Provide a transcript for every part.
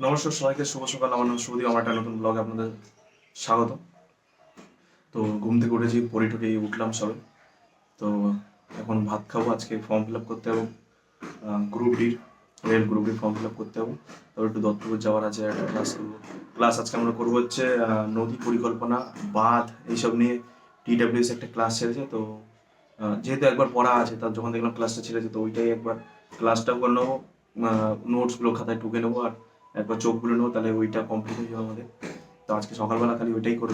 নমস্কার সবাইকে, শুভ সকাল। আমার নাম শুভদীপ, আমার একটা নতুন ব্লগে আপনাদের স্বাগত। তো ঘুম থেকে উঠেছি, পড়ি টুকে উঠলাম সবে। তো এখন ভাত খাব, আজকে ফর্ম ফিল আপ করতে হবে গ্রুপ ডির রেল গ্রুপ ডির ফর্ম ফিল আপ করতে হবে তারপর একটু দত্তপুর যাওয়ার আছে, একটা ক্লাস করব। ক্লাস আজকে আমরা করব হচ্ছে নদী পরিকল্পনা, বাঁধ, এইসব নিয়ে টিডাব্লিউএস একটা ক্লাস ছেড়েছে। তো যেহেতু একবার পড়া আছে, তার যখন দেখলাম ক্লাসটা ছেড়েছে, তো ওইটাই একবার ক্লাসটাও করে নেব নোটসগুলো খাতায় টুকে নেব। আর একবার চোখ বুলে নেব, তাহলে ওইটা কমপ্লিট হয়ে যাবে আমাদের। তো আজকে সকালবেলা খালি ওইটাই করব।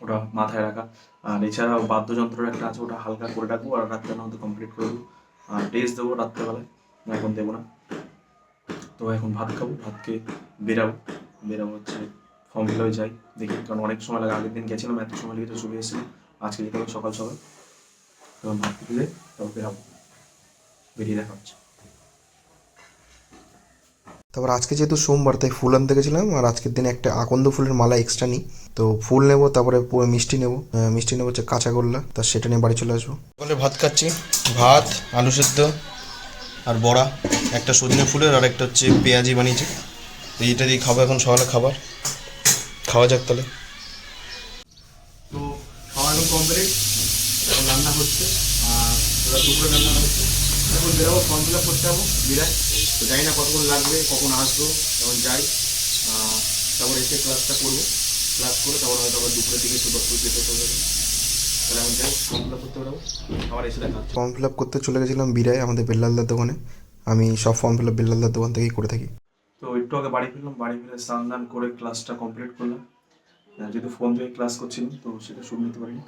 ওটা মাথায় রাখা। আর এছাড়াও বাদ্যযন্ত্রের একটা আছে, ওটা হালকা করে রাখব আর রাত্রের মধ্যে কমপ্লিট করে দেবো। আর টেস্ট দেবো রাত্রেবেলায়, এখন দেবো না। তো এখন ভাত খাব, ভাত খেয়ে বেরাবো। বেরাবো হচ্ছে ফর্ম ফিল হয়ে যাই, দেখি, কারণ অনেক সময় লাগে, আগের দিন গেছিলাম, এত সময় লেগে তো চলে এসেছিলাম। আজকে যেতে হবে সকাল সকাল। তখন ভাত খেতে তারপর বেরাবো। বেরিয়ে দেখা হচ্ছে। তারপর আজকে যেহেতু সোমবার তাই ফুল আনতে গেছিলাম। আর আজকের দিনে একটা আকন্দ ফুলের মালা এক্সট্রা নিই। তো ফুল নেব তারপরে পুরো মিষ্টি নেব। মিষ্টি নেব হচ্ছে কাঁচাগোল্লা তা সেটা নিয়ে বাড়ি চলে আসব। বলে ভাত খাচ্ছি। ভাত আলু সেদ্ধ আর বড়া। একটা সজনে ফুলের আর একটা হচ্ছে পেঁয়াজি বানিয়েছি। তো এইটা দিয়ে খাব এখন সকালে খাবার। খাওয়া যাক তাহলে। তো খাওয়া এখন কমপ্লিট। রান্না হচ্ছে। আর দুপুরে রান্না হচ্ছে। এখন বেরোবো ফর্ম ফিল আপ করতে যাব বিরায় তো জানি না কতক্ষণ লাগবে কখন আসব এখন যাই তারপর এসে ক্লাসটা করব। ক্লাস করে তারপর হয়তো আবার দুপুরের দিকে একটু দশ যেতে হবে। তাহলে এখন যাই ফর্ম ফিল আপ করতে পারব আবার এসে দেখা ফর্ম ফিল আপ করতে চলে গেছিলাম বিরায় আমাদের বেল্লালদার দোকানে। আমি সব ফর্ম ফিল আপ বেল্লালদার দোকান থেকেই করে থাকি। তো একটু আগে বাড়ি ফিরলাম বাড়ি ফিরে স্নান দান করে ক্লাসটা কমপ্লিট করলাম। যেহেতু ফোন থেকে ক্লাস করছিলাম তো সেটা শুনে নিতে পারিনি।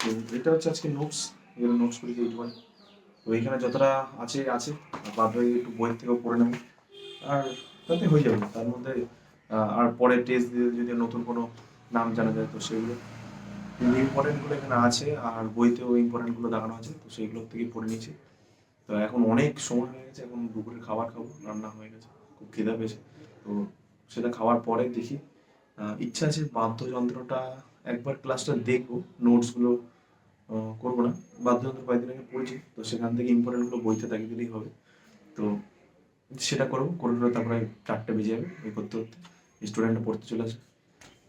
তো এটা হচ্ছে আজকে নোটস এগুলো নোটস করে দিয়ে দিতে পারি? তো এখানে যতটা আছে আছে। বাদ হয়ে একটু বইয়ের থেকেও পড়ে নেব। আর তাতে হয়ে যাবে। তার মধ্যে আর পরে টেস্ট দিয়ে যদি নতুন কোনো নাম জানা যায়, তো সেগুলো ইম্পর্টেন্টগুলো এখানে আছে। আর বইতেও ইম্পর্টেন্টগুলো দেখানো আছে, তো সেইগুলোর থেকে পড়ে নিয়েছি তো এখন অনেক সময় হয়ে গেছে, এখন দুপুরে খাবার খাব, রান্না হয়ে গেছে, খুব খিদা পেয়েছে। তো সেটা খাওয়ার পরে দেখি। ইচ্ছা আছে, বাদ্যযন্ত্রটা একবার ক্লাসটা দেখব নোটসগুলো করব না। বাদ্যযন্ত্র কয়েকদিন আগে পড়েছি, তো সেখান থেকে ইম্পর্টেন্টগুলো বইতে তাকিয়ে দিলেই হবে। তো সেটা করব, করে করে তারপরে চারটে বেজে যাবে এই করতে করতে স্টুডেন্টটা পড়তে চলে আসবে।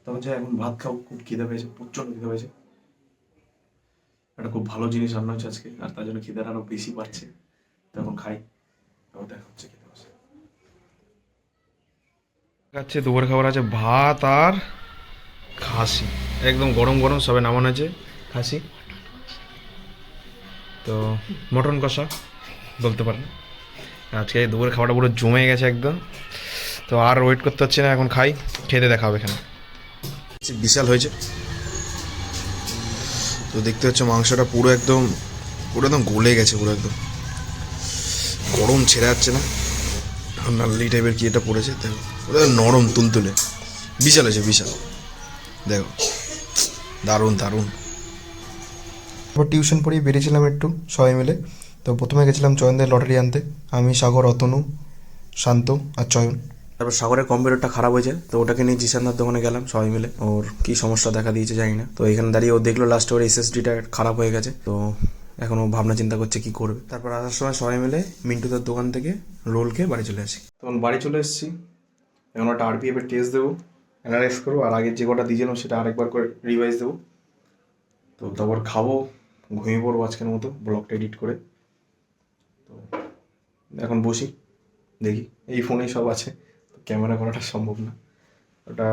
তখন যে এখন ভাত খাও, খুব খিদে পেয়েছে, প্রচণ্ড খিদে পেয়েছে। একটা খুব ভালো জিনিস রান্না হচ্ছে আজকে, আর তার জন্য খিদেটা আরও বেশি বাড়ছে। তখন খাই, তারপর দেখা হচ্ছে বসে। খাচ্ছে দুপুরে খাবার আছে ভাত আর খাসি। একদম গরম গরম সবে নামানো আছে খাসি। তো মটন কষা বলতে পারেন। আজকে দুপুরে খাবারটা পুরো জমে গেছে একদম। তো আর ওয়েট করতে হচ্ছে না, এখন খাই খেতে দেখা হবে এখানে। বিশাল হয়েছে। তো দেখতে হচ্ছে মাংসটা পুরো একদম পুরো একদম গলে গেছে, পুরো একদম। গরম ছেড়ে যাচ্ছে না। নাল্লি টাইপের কি এটা পড়েছে? দেখো ওটা নরম তুলতুলে। বিশাল হয়েছে, বিশাল। দেখো, দারুণ দারুণ। তারপর টিউশন পড়িয়ে বেরিয়েছিলাম একটু, সবাই মিলে। তো প্রথমে গেছিলাম চয়নদের লটারি আনতে। আমি, সাগর, অতনু, শান্ত আর চয়ন। তারপর সাগরের কম্পিউটারটা খারাপ হয়েছে, তো ওটাকে নিয়ে জিসানদার দোকানে গেলাম, সবাই মিলে। ওর কি সমস্যা দেখা দিয়েছে জানি না। তো এখানে দাঁড়িয়ে ও দেখল লাস্টে ওর এসএসডিটা খারাপ হয়ে গেছে, তো এখন ও ভাবনা চিন্তা করছে কি করবে। তারপর আসার সময় সবাই মিলে মিন্টুদার দোকান থেকে রোল খেয়ে বাড়ি চলে আসি। তখন বাড়ি চলে এসেছি। এখন ওটা আরপিএফ এর টেস্ট দেবো অ্যানালাইজ করব, আর আগে যে কটা দিয়েছিলাম সেটা আরেকবার করে রিভাইজ দেবো। তো তারপর খাব ঘুমিয়ে পড়ব আজকের মতো, ব্লগটা এডিট করে। তো এখন বসি, দেখি। এই ফোনেই সব আছে ক্যামেরা করাটা সম্ভব না। ওটা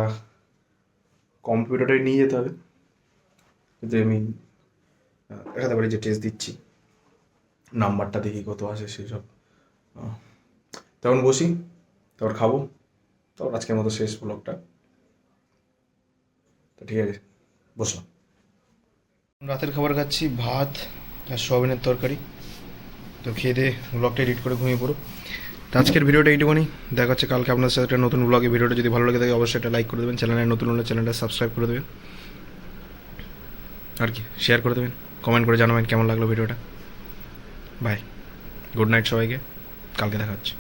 কম্পিউটারে নিয়ে যেতে হবে। কিন্তু আমি দেখাতে পারি যে টেস্ট দিচ্ছি, নাম্বারটা দেখি কত আসে সেই সব তখন বসি, তারপর খাব, তারপর আজকের মতো শেষ ব্লগটা। তো ঠিক আছে, বসলাম। রাতের খাবার খাচ্ছি, ভাত আর সোয়াবিনের তরকারি। তো খেয়ে দিয়ে ব্লগটা এডিট করে ঘুমিয়ে পড়ো। তো আজকের ভিডিওটা এইটুকুনি। দেখা হচ্ছে কালকে আপনার সাথে একটা নতুন ব্লগে ভিডিওটা যদি ভালো লাগে থাকে, অবশ্যই একটা লাইক করে দেবেন। চ্যানেলে নতুন হলে চ্যানেলটা সাবস্ক্রাইব করে দেবেন। আর কি শেয়ার করে দেবেন। কমেন্ট করে জানাবেন কেমন লাগল ভিডিওটা। বাই গুড নাইট সবাইকে। কালকে দেখা হচ্ছে।